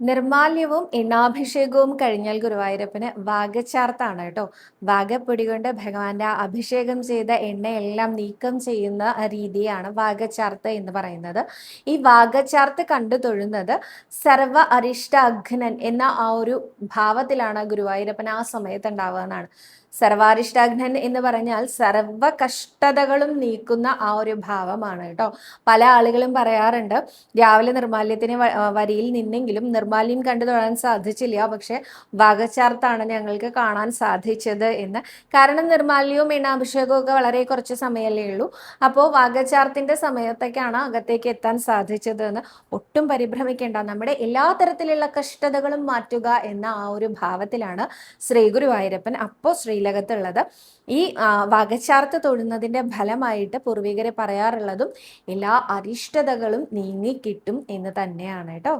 നിർമാല്യവും എണ്ണാഭിഷേകവും കഴിഞ്ഞാൽ ഗുരുവായൂരപ്പന് വാഗച്ചാർത്താണ് കേട്ടോ. വാഗപ്പൊടി കൊണ്ട് ഭഗവാന്റെ അഭിഷേകം ചെയ്ത എണ്ണയെല്ലാം നീക്കം ചെയ്യുന്ന രീതിയാണ് വാഗച്ചാർത്ത് എന്ന് പറയുന്നത്. ഈ വാഗച്ചാർത്ത് കണ്ടു തൊഴുന്നത് സർവ അരിഷ്ട അഘ്നൻ എന്ന ആ ഒരു ഭാവത്തിലാണ് ഗുരുവായൂരപ്പൻ ആ സമയത്ത് ഉണ്ടാവുക എന്നാണ്. സർവാരിഷ്ടാഗ്നൻ എന്ന് പറഞ്ഞാൽ സർവ കഷ്ടതകളും നീക്കുന്ന ആ ഒരു ഭാവമാണ് കേട്ടോ. പല ആളുകളും പറയാറുണ്ട് രാവിലെ നിർമാല്യത്തിന് വരിയിൽ നിന്നെങ്കിലും നിർമാല്യം കണ്ടു തൊഴാൻ സാധിച്ചില്ല. പക്ഷെ വാഗച്ചാർത്താണ് ഞങ്ങൾക്ക് കാണാൻ സാധിച്ചത് എന്ന്. കാരണം നിർമാല്യവും എണ്ണാഭിഷേകവും ഒക്കെ വളരെ കുറച്ച് സമയമല്ലേ ഉള്ളൂ. അപ്പോൾ വാഗച്ചാർത്തിന്റെ സമയത്തേക്കാണ് അകത്തേക്ക് എത്താൻ സാധിച്ചത് എന്ന് ഒട്ടും പരിഭ്രമിക്കേണ്ട. നമ്മുടെ എല്ലാ തരത്തിലുള്ള കഷ്ടതകളും മാറ്റുക എന്ന ആ ഒരു ഭാവത്തിലാണ് ശ്രീ ഗുരുവായൂരപ്പൻ അപ്പോൾ ശ്രീ ശ്രീലകത്തുള്ളത്. ഈ വകച്ചാർത്ത് തൊഴുന്നതിന്റെ ഫലമായിട്ട് പൂർവികരെ പറയാറുള്ളതും എല്ലാ അരിഷ്ടതകളും നീങ്ങിക്കിട്ടും എന്ന് തന്നെയാണ് കേട്ടോ.